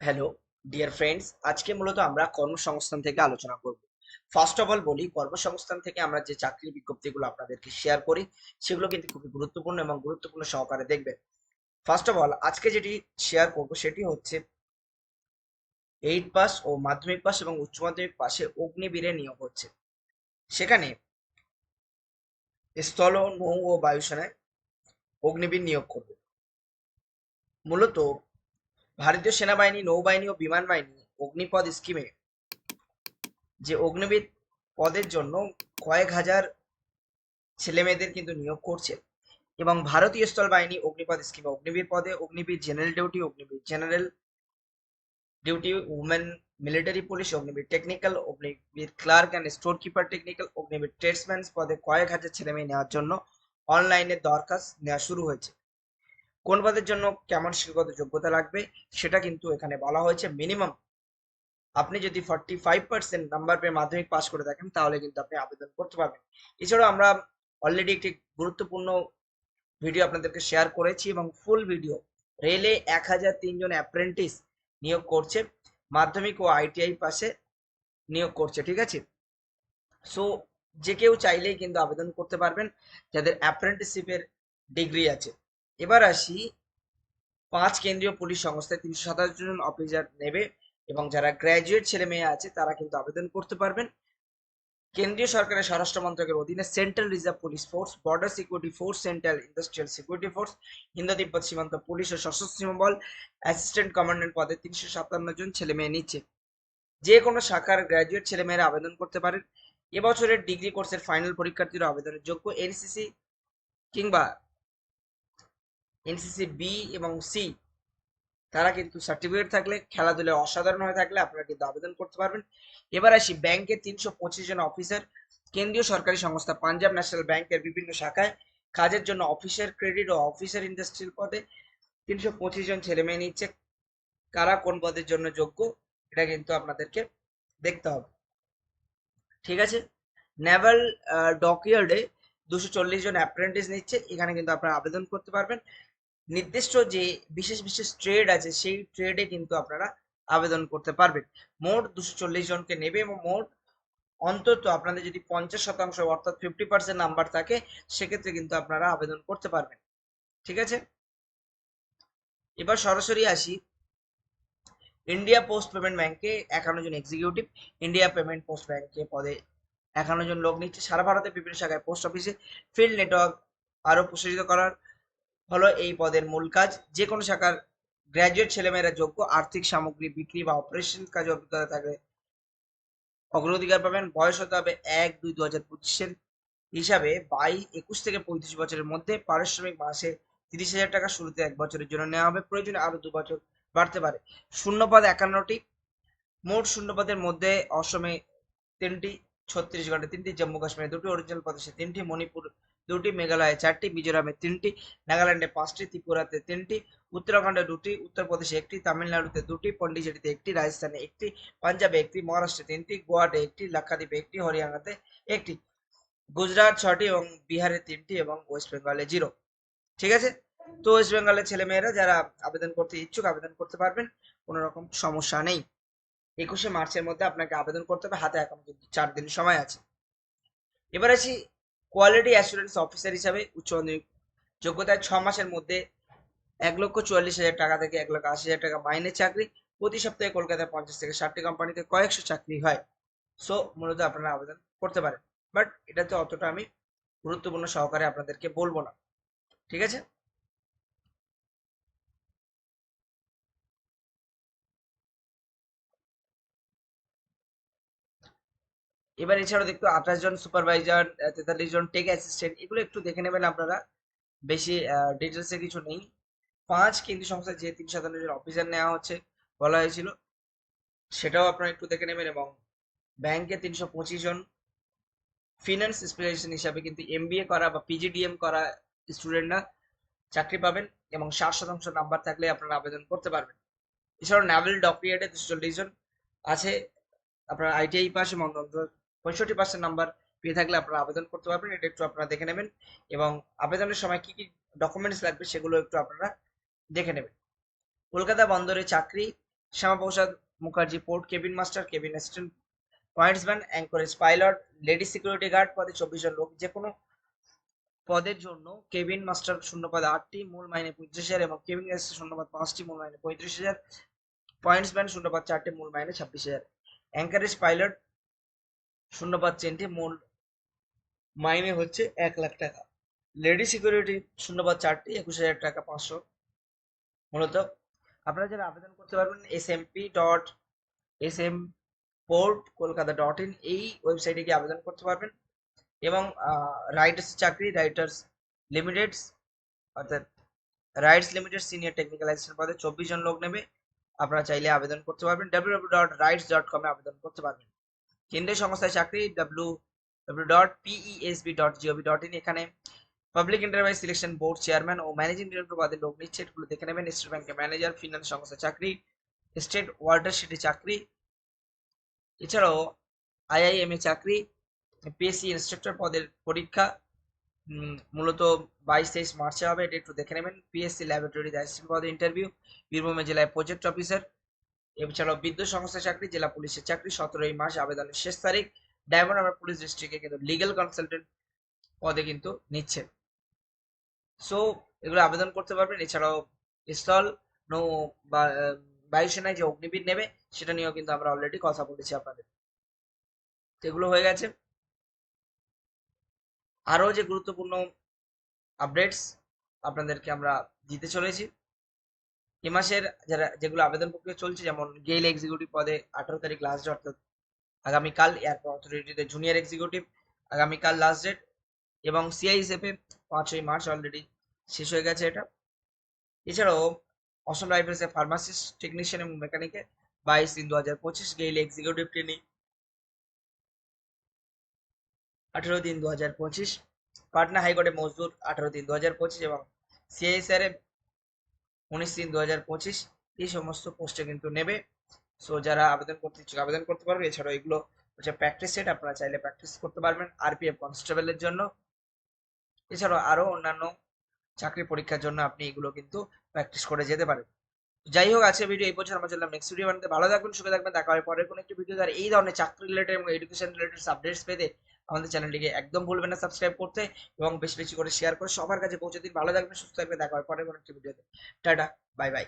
Hello dear friends আজকে মূলত আমরা কর্মসংস্থান থেকে আলোচনা করব। ফার্স্ট অফ অল বলি, কর্মসংস্থান থেকে আমরা যে চাকরির বিজ্ঞপ্তিগুলো আপনাদেরকে শেয়ার করি, সেগুলো কিন্তু খুবই গুরুত্বপূর্ণ এবং গুরুত্বপূর্ণ সহকারে দেখবেন। ফার্স্ট অফ অল আজকে যেটি শেয়ার করব সেটি হচ্ছে এইট পাস ও মাধ্যমিক পাস এবং উচ্চ মাধ্যমিক পাশে অগ্নিবীরে নিয়োগ হচ্ছে। সেখানে স্থল, নৌ ও বায়ুসেনায় অগ্নিবীর নিয়োগ করবে। মূলত ভারতীয় সেনাবাহিনী, নৌবাহিনী ও বিমান বাহিনী অগ্নিপদ স্কিমে যে অগ্নিবিদ পদের জন্য কয়েক হাজার ছেলে মেয়েদের কিন্তু নিয়োগ করছে এবং ভারতীয় স্থল বাহিনী অগ্নিপদ স্কিমে অগ্নিবীর পদে Agniveer general duty, Agniveer general duty, women military police, Agniveer technical, Agniveer clerk and store keeper technical, Agniveer tradesman পদে কয়েক হাজার ছেলে মেয়ে নেওয়ার জন্য অনলাইনে দরখাস্ত নেওয়া শুরু হয়েছে। কোন পদের জন্য কেমন শিক্ষাগত যোগ্যতা লাগবে, সেটা কিন্তু এখানে বলা হয়েছে। মিনিমাম আপনি যদি ফর্টি ফাইভ পার্সেন্ট নাম্বার পেয়ে মাধ্যমিক পাস করে থাকেন, তাহলে কিন্তু আপনি আবেদন করতে পারবেন। এছাড়াও আমরা অলরেডি একটি গুরুত্বপূর্ণ ভিডিও আপনাদেরকে শেয়ার করেছি এবং ফুল ভিডিও রেলে এক হাজার তিনজন অ্যাপ্রেন্টিস নিয়োগ করছে, মাধ্যমিক ও আইটিআই পাশে নিয়োগ করছে, ঠিক আছে? সো যে কেউ চাইলেই কিন্তু আবেদন করতে পারবেন, যাদের অ্যাপ্রেন্টিসশিপের ডিগ্রি আছে। এবার আসি পাঁচ কেন্দ্রীয় পুলিশ সংস্থায় তিনশো সাতাশ জন অফিসার নেবে এবং যারা গ্র্যাজুয়েট ছেলে মেয়ে আছে, তারা কিন্তু আবেদন করতে পারবেন। কেন্দ্রীয় সরকারের স্বরাষ্ট্র মন্ত্রকের অধীনে central reserve police force border security force central industrial security force Indo তিব্বত সীমান্ত পুলিশ ও সশস্ত্র সীমা বল অ্যাসিস্ট্যান্ট কমান্ডেন্ট পদে তিনশো সাতান্ন জন ছেলে মেয়ে নিচ্ছে। যে কোনো শাখার গ্র্যাজুয়েট ছেলে মেয়েরা আবেদন করতে পারেন। এবছরের ডিগ্রি কোর্সের ফাইনাল পরীক্ষার্থীরা আবেদনের যোগ্য এনসিসি কিংবা এনসিসি বি এবং সি তারা কিন্তু সার্টিফিকেট থাকলে, খেলাধুলায় অসাধারণ হয়ে থাকলে আপনারা কিন্তু আবেদন করতে পারবেন। এবার আসি ব্যাংকের তিনশো পঁচিশ জন অফিসার, কেন্দ্রীয় সরকারি সংস্থা পাঞ্জাব ন্যাশনাল ব্যাংকের বিভিন্ন শাখায় কাজের জন্য অফিসার ক্রেডিট ও অফিসার ইন্ডাস্ট্রির পদে তিনশো পঁচিশ জন ছেলে মেয়ে নিচ্ছে। কারা কোন পদের জন্য যোগ্য, এটা কিন্তু আপনাদেরকে দেখতে হবে। ঠিক আছে? নেভাল ডকইয়ার্ডে দুশো চল্লিশ জন অ্যাপ্রেন্টিস নিচ্ছে। এখানে কিন্তু আপনারা আবেদন করতে পারবেন। নির্দিষ্ট যে বিশেষ বিশেষ ট্রেড আছে, সেই ট্রেডে কিন্তু আপনারা আবেদন করতে পারবেন। মোট দুশো জনকে নেবে এবং মোট অন্তত আপনাদের যদি পঞ্চাশ শতাংশ অর্থাৎ ফিফটি পার্সেন্ট নাম্বার থাকে, সেক্ষেত্রে কিন্তু আপনারা আবেদন করতে পারবেন। ঠিক আছে? এবার সরাসরি আসি। ইন্ডিয়া পোস্ট পেমেন্ট ব্যাংকে একান্ন জন এক্সিকিউটিভ ইন্ডিয়া পেমেন্ট পোস্ট ব্যাংকে পদে একান্ন জন লোক নিচ্ছে। সারা ভারতে বিভিন্ন শাখায় পোস্ট অফিসে ফিল্ড নেটওয়ার্ক আরও প্রসারিত করার হলো এই পদের মূল কাজ। যে কোনো শাখার গ্র্যাজুয়েট ছেলেমেয়েরা যোগ্য, আর্থিক সামগ্রী বিক্রি বা অপারেশন কাজে অভিজ্ঞতা থাকলে অগ্রাধিকার পাবেন। বয়স হতে হবে এক দুই দু হাজার পঁচিশের হিসাবে বাই একুশ থেকে পঁয়ত্রিশ বছরের মধ্যে পারিশ্রমিক মাসে তিরিশ হাজার টাকা শুরুতে এক বছরের জন্য নেওয়া হবে। প্রয়োজনে আরও দু বছর বাড়তে পারে। শূন্যপদ একান্নটি। মোট শূন্যপদের মধ্যে অসমে তিনটি ছত্তিশগড়ে তিনটি, জম্মু কাশ্মীরে দুটি, অরুণাচল প্রদেশে তিনটি, মণিপুর দুটি মেঘালয়ে, চারটি মিজোরামে তিনটি, নাগাল্যান্ডে পাঁচটি, ত্রিপুরাতে তিনটি, উত্তরাখণ্ডে দুটি, উত্তরপ্রদেশে একটি, তামিলনাড়ুতে দুটি, পন্ডিচেরিতে একটি, রাজস্থানে একটি, পাঞ্জাবে একটি, মহারাষ্ট্রে তিনটি, গোয়াতে একটি, লাক্ষাদ্বীপে একটি, হরিয়ানাতে একটি। গুজরাট ছটি এবং বিহারে তিনটি এবং ওয়েস্ট বেঙ্গলে জিরো। ঠিক আছে? তো ওয়েস্ট বেঙ্গলের ছেলেমেয়েরা যারা আবেদন করতে ইচ্ছুক, আবেদন করতে পারবেন, কোনো রকম সমস্যা নেই। একুশে মার্চের মধ্যে আপনাকে আবেদন করতে হবে, হাতে এখন কিন্তু চার দিন সময় আছে। এবার আসি কোয়ালিটি অ্যাসুরেন্স অফিসার হিসাবে উচ্চ মাধ্যমিক যোগ্যতায় ছ মাসের মধ্যে এক লক্ষ চুয়াল্লিশ হাজার টাকা থেকে এক লক্ষ আশি হাজার টাকা মাইনের চাকরি। প্রতি সপ্তাহে কলকাতায় পঞ্চাশ থেকে ষাটটি কোম্পানিতে কয়েকশো চাকরি হয়। সো মূলত আপনারা আবেদন করতে পারেন। বাট এটাতে অতটা আমি গুরুত্বপূর্ণ সহকারে আপনাদেরকে বলব না। ঠিক আছে? এবার এছাড়াও দেখতো আঠাশ জন সুপারভাইজার তেতাল্লিশ জন টেক অ্যাসিস্ট্যান্ট এগুলো একটু দেখে নেবেন আপনারা। বেশি ডিটেলসে কিছু নেই। পাঁচ কেন্দ্রীয় সংস্থায় যে তিন সাতান্ন জন অফিসার নেওয়া হচ্ছে, বলা হয়েছিল, সেটাও আপনারা একটু দেখে নেবেন এবং ব্যাংকে তিনশো পঁচিশ জন ফিনান্স স্পেশালিস্ট হিসাবে কিন্তু এমবিএ করা বা পিজিডিএম করা স্টুডেন্টরা চাকরি পাবেন এবং ষাট শতাংশ নাম্বার থাকলে আপনারা আবেদন করতে পারবেন। এছাড়াও নাভেল ডক্টরিয়েটে দুশো চল্লিশ জন আছে, আপনার আইটিআই পাস এবং পঁয়ষট্টি পার্সেন্ট নাম্বার পেয়ে থাকলে আপনারা আবেদন করতে পারবেন, এটা একটু আপনারা দেখে নেবেন এবং আবেদনের সময় কি কি ডকুমেন্টস লাগবে সেগুলো একটু আপনারা দেখে নেবেন। কলকাতা বন্দরে চাকরি Shyamaprasad Mukherjee port cabin master cabin assistant pointsman anchorage pilot lady security guard পদে চব্বিশ জন লোক, যে কোনো পদের জন্য কেবিন মাস্টার শূন্য পদে আটটি, মূল মাইনে পঁয়ত্রিশ হাজার এবং কেবিন অ্যাসিস্ট্যান্ট শূন্য পদ পাঁচটি, মূল মাইনে পঁয়ত্রিশ হাজার। পয়েন্টসম্যান শূন্য পদ চারটি, মূল মাইনে ছাব্বিশ হাজার। অ্যাঙ্কারেজ পাইলট শূন্য পদ তিনটি মূল মাইনে হচ্ছে এক লাখ টাকা। লেডি সিকিউরিটি শূন্যপদ চারটি একুশ হাজার টাকা পাঁচশো। মূলত আপনারা যারা আবেদন করতে পারবেন S MP dot S M port Kolkata dot in এই ওয়েবসাইটে গিয়ে আবেদন করতে পারবেন। এবং রাইটার্স চাকরি রাইটার্স লিমিটেড অর্থাৎ RITES limited senior technical assistant পদে চব্বিশ জন লোক নেবে। আপনারা চাইলে আবেদন করতে পারবেন। ডাব্লিউ ডট রাইটস ডট কমে আবেদন করতে পারবেন। কেন্দ্রীয় সংস্থায় চাকরি W W dot PESB dot GOV dot in এখানে public enterprise selection board chairman ও ম্যানেজিং ডিরেক্টর পদে লোক নিচ্ছে, এগুলো দেখে নেবেন। স্টেট ব্যাংকের ম্যানেজার ফিনান্স সংস্থা চাকরি স্টেট ওয়াটার সিটি চাকরি, এছাড়াও আইআইএম এ চাকরি পিএসসি ইনস্ট্রাক্টর পদের পরীক্ষা মূলত বাইশ তেইশ মার্চে হবে, এটা একটু দেখে নেবেন। পিএসসি ল্যাবরেটরি অ্যাসিস্ট্যান্ট পদে ইন্টারভিউ বীরভূমে জেলায় প্রজেক্ট অফিসার এছাড়াও বিদ্যুৎ সংস্থা চাকরি, জেলা পুলিশের চাকরি, সতেরোই মাস আবেদনের শেষ তারিখ। ডায়মন্ড হারবার পুলিশ ডিস্ট্রিক্টে কিন্তু লিগ্যাল কনসালটেন্ট পদে কিন্তু নিচ্ছে। সো এগুলো আবেদন করতে পারবেন। এছাড়াও স্থল, নৌ বায়ুসেনায় যে অগ্নিবীর নেবে, সেটা নিয়েও কিন্তু আমরা অলরেডি কথা বলেছি আপনাদের। এগুলো হয়ে গেছে। আরও যে গুরুত্বপূর্ণ আপডেটস আপনাদেরকে আমরা দিতে চলেছি। এ মাসের যারা, যেগুলো আবেদন প্রক্রিয়া চলছে, যেমন গেইল এক্সিকিউটিভ পদে আঠারো তারিখ লাস্ট ডেট অর্থাৎ আগামীকাল এয়ারপোর্ট অথরিটিতে জুনিয়র এক্সিকিউটিভ আগামীকাল লাস্ট ডেট এবং সিআইএসএফে পাঁচই মার্চ অলরেডি শেষ হয়ে গেছে এটা। এছাড়াও অসম রাইফেলসে ফার্মাসিস্ট টেকনিশিয়ান এবং মেকানিকে বাইশ তিন দু হাজার পঁচিশ গেইল এক্সিকিউটিভ ট্রেনিং আঠেরো তিন দু হাজার পঁচিশ, পাটনা হাইকোর্টে মজদুর আঠারো তিন দু হাজার পঁচিশ এবং সিআইএসআর এ উনিশ তিন দু হাজার পঁচিশ, এই সমস্ত পোস্টে কিন্তু নেবে। সো যারা আবেদন করতে ইচ্ছুক, আবেদন করতে পারবে। এছাড়াও এগুলো হচ্ছে প্র্যাকটিস সেট আপনারা চাইলে প্র্যাকটিস করতে পারবেন আরপিএফ কনস্টেবলের জন্য। এছাড়াও আরও অন্যান্য চাকরি পরীক্ষার জন্য আপনি এগুলো কিন্তু প্র্যাকটিস করে যেতে পারেন। যাই হোক আছে ভিডিও এই পর্যন্ত। আমরা চললাম নেক্সট ভিডিও বানাতে। ভালো থাকবেন, সুখে থাকবেন। দেখা হবে পরের কোনো একটি ভিডিও আর এই ধরনের চাকরি রিলেটেড এবং এডুকেশন রিলেটেড আপডেটস পেতে আমাদের চ্যানেলটিকে একদম ভুলবেন না সাবস্ক্রাইব করতে এবং বেশি বেশি করে শেয়ার করে সবার কাছে পৌঁছে দিন। ভালো থাকবেন, সুস্থ থাকবেন, দেখা হয় পরের কোনো একটি ভিডিওতে টাটা বাই বাই